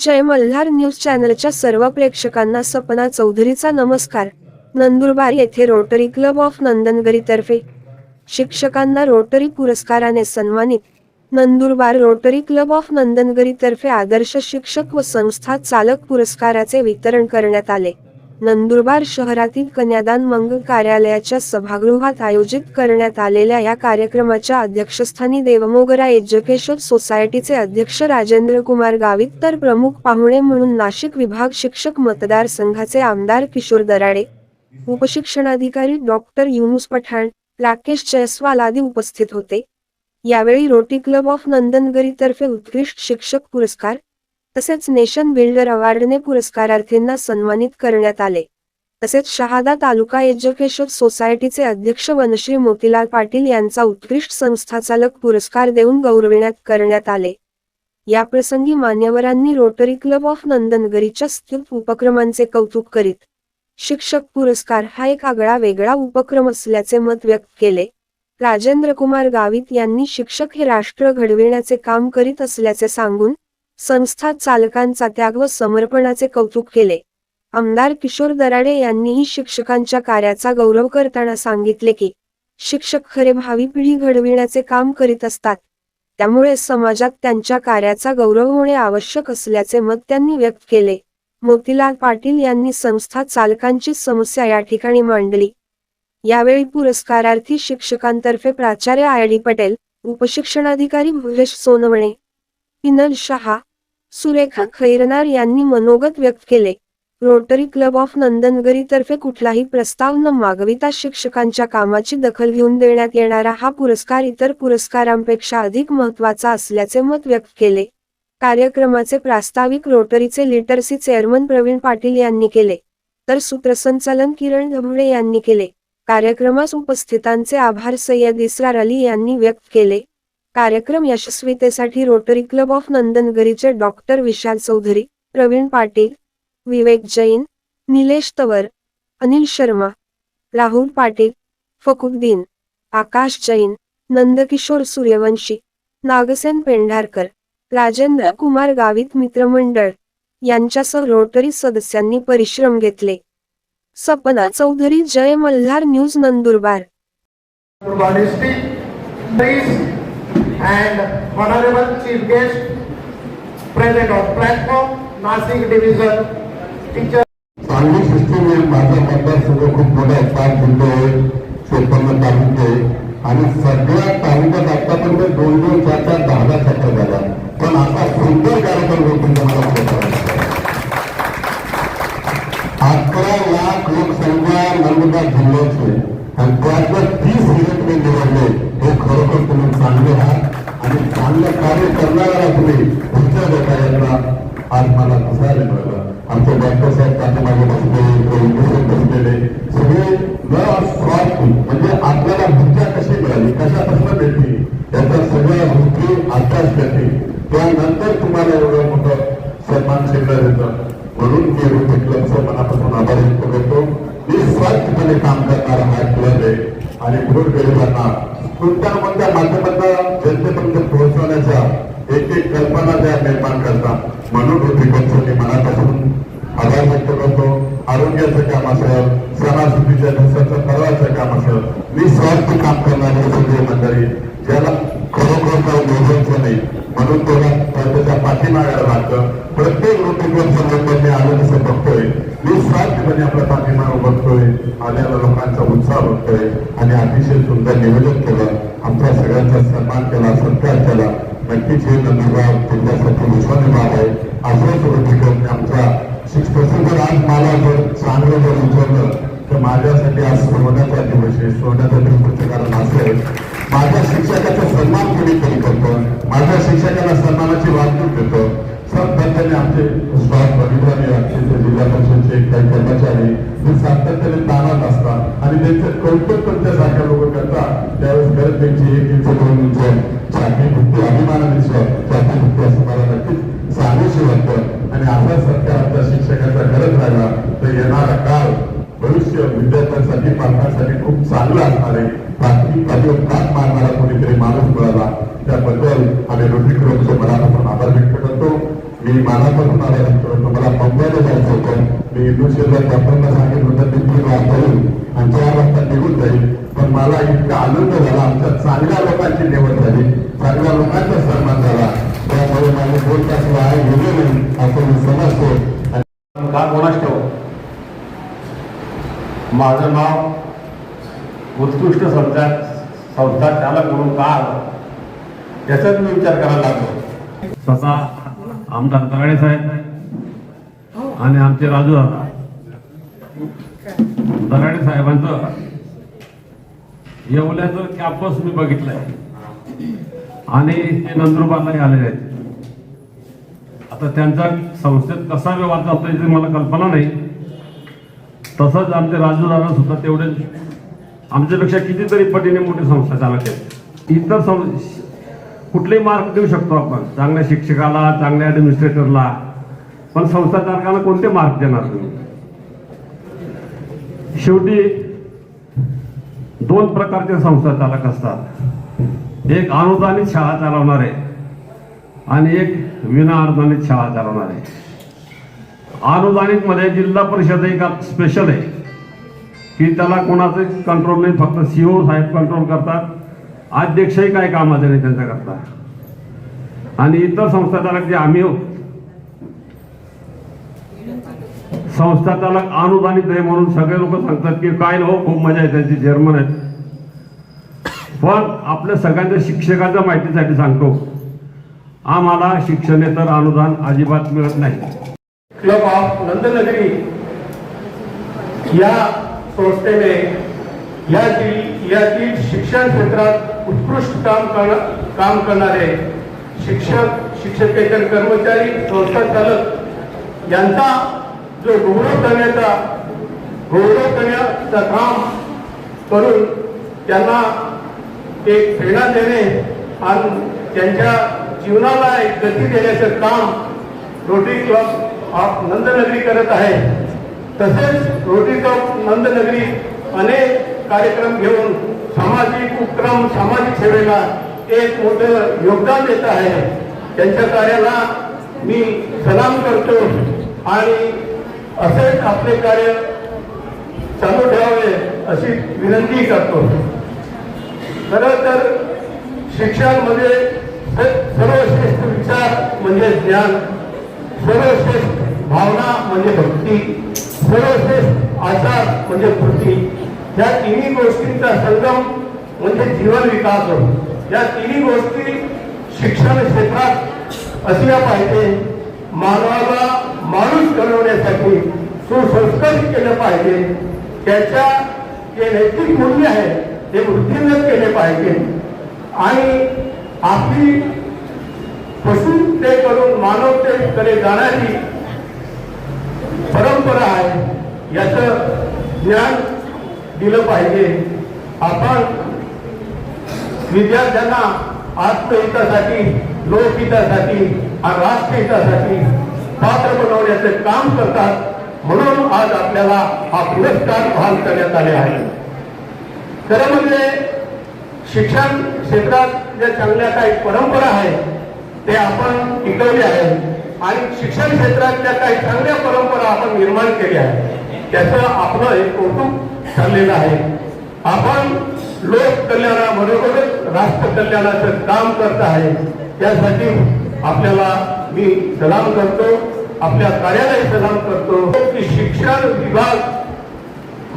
जय Malhar news चॅनलच्या सर्व प्रेक्षकांना सपना चौधरीचा नमस्कार. नंदुरबार येथे रोटरी क्लब ऑफ नंदनगरीतर्फे शिक्षकांना रोटरी पुरस्काराने सन्मानित. नंदुरबार रोटरी क्लब ऑफ नंदनगरीतर्फे आदर्श शिक्षक व संस्था चालक पुरस्काराचे वितरण करण्यात आले. नंदुरबार शहरातील कन्यादान मंगल कार्यालयाच्या सभागृहात आयोजित करण्यात आलेल्या या कार्यक्रमाच्या अध्यक्षस्थानी देवमोगरा एज्युकेशन सोसायटीचे अध्यक्ष राजेंद्र कुमार गावित तर प्रमुख पाहुणे म्हणून नाशिक विभाग शिक्षक मतदारसंघाचे आमदार किशोर दराडे उपशिक्षणाधिकारी डॉक्टर युनुस पठाण राकेश जयस्वाल आदी उपस्थित होते. यावेळी रोटी क्लब ऑफ नंदनगरीतर्फे उत्कृष्ट शिक्षक पुरस्कार तसेच नेशन बिल्डर अवॉर्डने पुरस्कारार्थींना सन्मानित करण्यात आले. तसेच शहादा तालुका एज्युकेशन सोसायटीचे अध्यक्ष वनश्री मोतीलाल पाटील यांचा उत्कृष्ट संस्थाचालक पुरस्कार देऊन गौरविण्यात करण्यात आले. याप्रसंगी मान्यवरांनी रोटरी क्लब ऑफ नंदनगरीच्या स्थित उपक्रमांचे कौतुक करीत शिक्षक पुरस्कार हा एक आगळा वेगळा उपक्रम असल्याचे मत व्यक्त केले. राजेंद्र कुमार गावित यांनी शिक्षक हे राष्ट्र घडविण्याचे काम करीत असल्याचे सांगून संस्था चालकांचा त्याग व समर्पणाचे कौतुक केले. आमदार किशोर दराडे यांनीही शिक्षकांच्या कार्याचा गौरव करताना सांगितले की शिक्षक खरे भावी पिढी घडविण्याचे काम करीत असतात. त्यामुळे समाजात त्यांच्या कार्याचा गौरव होणे आवश्यक असल्याचे मत त्यांनी व्यक्त केले. मोतीलाल पाटील यांनी संस्था चालकांची समस्या या ठिकाणी मांडली. यावेळी पुरस्कारार्थी शिक्षकांतर्फे प्राचार्य आय डी पटेल उपशिक्षणाधिकारी भुलेश सोनवणे पिनल शहा सुरेखा खैरनार यांनी मनोगत व्यक्त केले. रोटरी क्लब ऑफ नंदनगरीतर्फे कुठलाही प्रस्ताव न मागविता शिक्षकांच्या कामाची दखल घेऊन देण्यात येणारा हा पुरस्कार इतर पुरस्कारांपेक्षा अधिक महत्त्वाचा असल्याचे मत व्यक्त केले. कार्यक्रमाचे प्रास्ताविक रोटरीचे लिटरसी चेअरमन प्रवीण पाटील यांनी केले. तर सूत्रसंचालन किरण धबुडे यांनी केले. कार्यक्रमास उपस्थितांचे आभार सय्यद इस्रार अली यांनी व्यक्त केले. कार्यक्रम यशस्वीतेसाठी रोटरी क्लब ऑफ नंदनगरीचे डॉक्टर विशाल चौधरी प्रवीण पाटील विवेक जैन निलेश तवर अनिल शर्मा राहुल पाटील फकुद्दीन आकाश जैन नंदकिशोर सूर्यवंशी नागसेन पेंढारकर राजेंद्र कुमार गावित मित्रमंडळ यांच्यासह रोटरी सदस्यांनी परिश्रम घेतले. Sapna Chaudhari Jai Malhar news Nandurbar. And honorable chief guest present on platform, Nasik division, teacher. Sangli system हे माझा मतदारसंघ खूप मोठा आहे पाच जिल्हे आहे चोपन्न तालुके आणि सगळ्या तालुक्यात आतापर्यंत दोन दोन चार चार दहा दहा सत्ता झाला पण आता सुंदर कार्यक्रम होतो मला अकरा लाख लोकसंख्या नर्मदा जिल्ह्याची. आणि त्यातलं तीस इलेक्ट्रिक निवडले. खरोखर तुम्ही चांगले आहात आणि चांगलं कार्य करणारा तुम्ही पुढच्या गटाला आज मला दिसायला मिळालं. आमचे डॉक्टर साहेब पाठीमागे बसलेले कोणी बसलेले. सगळे न स्वार्थ म्हणजे आपल्याला विद्या कशी मिळाली कशापासून भेटली याचा सगळ्या गोष्टी आत्ताच करते त्यानंतर तुम्हाला एवढं मोठं सन्मान शिकलं येतं म्हणून मी रोटी क्लबचं मनापासून आभार व्यक्त करतो. निस्वार्थपणे काम करणारा हा क्लब आहे. आणि गोरगरिबांना कोणत्या कोणत्या माध्यमातून जनतेपर्यंत पोहोचवण्याच्या एक एक कल्पना त्या निर्माण करतात. म्हणून रोटी मनापासून आभार व्यक्त करतो. आरोग्याचं काम असेल सणासुदीच्या दिवसाचं पर्वाचं काम असेल निस्वार्थ काम करणारे सगळे मंडळी ज्याला खरोखर काही मोजायचं नाही म्हणून त्याला त्याच्या पाठीमागायला लागतं प्रत्येक रोटीवर संदर्भात मी बघतोय. मी बघतोय आपला पाठिंबा बघतोय आल्याला लोकांचा उत्साह बघतोय आणि अतिशय सुंदर निवेदन केलं. आमच्या सगळ्यांचा सन्मान केला सत्कार केला. नक्कीच हे नंदुरबार जिल्ह्यासाठी विश्वाने भाग आहे. असं रोटीकडे आमच्या शिक्षण जर आज मला जर चांगलं जर विचारलं तर माझ्यासाठी आज सोन्याचा दिवस आहे सोन्याचा दिवसाचं कारण असेल माझ्या शिक्षकाचा सन्मान कोणी तरी करतो? माझ्या शिक्षकाला सन्मानाची वागणूक देतो. सातत्याने आमचे स्टाफ बघितल्याने आमचे ते जिल्हा परिषदचे काही कर्मचारी हे सातत्याने ताणात असतात आणि त्यांचं कौतुक पण त्यासारख्या लोक करतात. त्यावेळेस खरंच त्यांची एक इंच दोन इंच छाती भुक्ती अभिमानाने छाती भुक्ती असं मला नक्कीच सांगूशी वाटतं. आणि असा सरकार आमच्या शिक्षकाचा करत राहिला तर येणारा काळ भविष्य विद्यार्थ्यांसाठी पालकांसाठी खूप चांगलं असणार आहे. बाकी पाठीवर हात मारणारा कोणीतरी माणूस मिळाला. त्याबद्दल आम्ही रोटी क्लबचे मनापासून आभार व्यक्त मी आभार व्यक्त करतो मला मुंबईला जायचं होतं. मी युनिव्हर्सिटीला कॅप्टनला सांगितलं होतं मी वाजता येईल आणि चार वाजता निघून जाईल. पण मला इतका आनंद झाला आमच्या चांगल्या लोकांची निवड झाली. चांगल्या लोकांचा सन्मान झाला. त्यामुळे माझे दोन तास वाया गेले नाही असं मी समजतो. आणि का कोणाच ठेव माझं नाव उत्कृष्ट संस्था संस्था चालक म्हणून का? आलं याचाच मी विचार करायला लागलो. स्वतः आमदार दराडे साहेब. आणि आमचे राजू दादा. दराडे साहेबांचं येवल्याचं कॅम्पस मी बघितलंय. आणि ते नंदुरबारलाही आलेले आहेत. आता त्यांचा संस्थेत कसा व्यवहार चालतो याची मला कल्पना नाही. तसंच आमचे राजू दादा सुद्धा तेवढे आमच्यापेक्षा कितीतरी पटीने मोठी संस्था चालत आहेत इतर सं कुठलेही मार्क देऊ शकतो आपण? चांगल्या शिक्षकाला चांगल्या ऍडमिनिस्ट्रेटरला पण संस्था चालकाला कोणते मार्क देणार तुम्ही? शेवटी दोन प्रकारचे संस्था चालक असतात. एक अनुदानित शाळा चालवणारे आणि एक विना अनुदानित शाळा चालवणार. आहे अनुदानित मध्ये जिल्हा परिषद एक स्पेशल आहे की त्याला कोणाचं कंट्रोल नाही फक्त सीओ साहेब कंट्रोल करतात. अध्यक्षही काय कामाचं नाही त्यांच्या करता. आणि इतर संस्थाचालक जे आम्ही हो. संस्थाचालक अनुदानित आहे म्हणून सगळे लोक सांगतात की काय हो खूप मजा आहे त्यांची चेअरमन आहेत. पण आपल्या सगळ्यांच्या शिक्षकाच्या माहितीसाठी सांगतो आम्हाला शिक्षणेतर अनुदान अजिबात मिळत नाही. क्लब ऑफ नंदनगरी या संस्थेने या यातील शिक्षण क्षेत्रात उत्कृष्ट काम करणार काम करणारे शिक्षक शिक्षकेतर कर्मचारी संस्था चालक यांचा जो गौरव करण्याचा गौरव करण्याचा काम करून त्यांना एक प्रेरणा देणे आणि त्यांच्या जीवनाला एक गती देण्याचं काम रोटरी क्लब ऑफ नंदनगरी करत आहे. तसेच रोटरी क्लब नंदनगरी अनेक कार्यक्रम घेऊन सामाजिक उपक्रम सामाजिक सेवेला एक मोठं योगदान देत आहे. त्यांच्या कार्याला मी सलाम करतो आणि असेच आपले कार्य चालू ठेवावे अशी विनंती करतो. खर तर शिक्षणामध्ये सर्वश्रेष्ठ विचार म्हणजे ज्ञान सर्वश्रेष्ठ भावना म्हणजे भक्ती सर्वश्रेष्ठ आचार म्हणजे कृती या तिन्ही गोष्टींचा संगम म्हणजे जीवन विकास होय. या तिन्ही गोष्टी शिक्षण क्षेत्रात असल्या पाहिजे. मानवाला माणूस घडवण्यासाठी सुसंस्कारित केलं पाहिजे. त्याच्या जे नैतिक मूल्य आहे ते वृद्धिंगत केले पाहिजे. आणि आपली पशुते करून मानवतेकडे जाणारी परंपरा आहे. याचं ज्ञान दिलं पाहिजे. आपण विद्यार्थ्यांना आत्महितासाठी लोकहितासाठी आणि राष्ट्रहितासाठी पात्र बनवण्याचं काम करतात. म्हणून आज आपल्याला हा पुरस्कार बहाल करण्यात आले आहे. खरं म्हणजे शिक्षण क्षेत्रात ज्या चांगल्या काही परंपरा आहेत ते आपण टिकवले आहे आणि शिक्षण क्षेत्रातल्या काही चांगल्या परंपरा आपण निर्माण केल्या आहेत त्याचं आपलं एक कौतुक ठरलेलं आहे. आपण लोक कल्याणाबरोबरच राष्ट्र कल्याणाचं काम करत आहे. त्यासाठी आपल्याला मी सलाम करतो आपल्या कार्यालाही सलाम करतो. की शिक्षण विभाग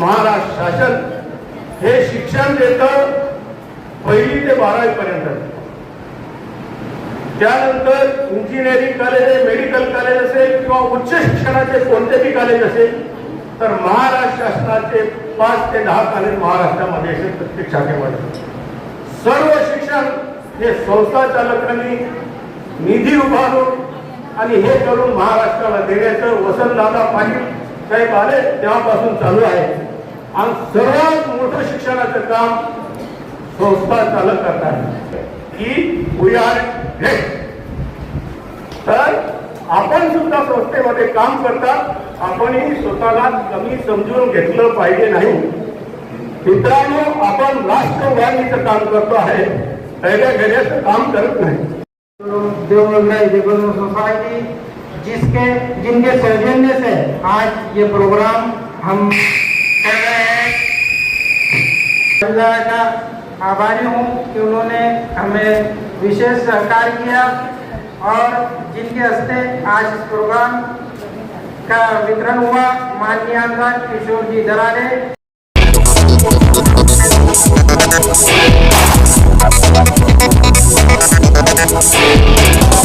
महाराष्ट्र शासन हे शिक्षण देतं पहिली ते बारावी पर्यंत. त्यानंतर इंजिनिअरिंग कॉलेज आहे मेडिकल कॉलेज असेल किंवा उच्च शिक्षणाचे कोणतेही कॉलेज असेल तर महाराष्ट्र शासनाचे पाच ते दहा कॉलेज महाराष्ट्रामध्ये असे प्रत्येक शाखेमध्ये सर्व शिक्षण हे संस्था चालकांनी निधी उभारून आणि हे करून महाराष्ट्राला देण्याचं वसंतदादा पाटील साहेब आले तेव्हापासून चालू आहे. आणि सर्वात मोठं शिक्षणाचं काम संस्था चालक करतात. की वी आर ग्रेट तर आपण सुद्धा संस्थेमध्ये काम करतात आपणही स्वतःला कमी समजून घेतलं पाहिजे नाही. मित्रांनो, आपण राष्ट्र उभारणीचं काम करतो आहे. काम करत नाही. Development जिसके, जिनके सौजन्य से आज ये प्रोग्राम हम कर रहे हैं। का आभारी हूँ कि उन्होंने हमें विशेष सहकार किया। और जिनके हस्ते आज इस प्रोग्राम का वितरण हुआ माननीय आमदार किशोर जी दराडे। Thank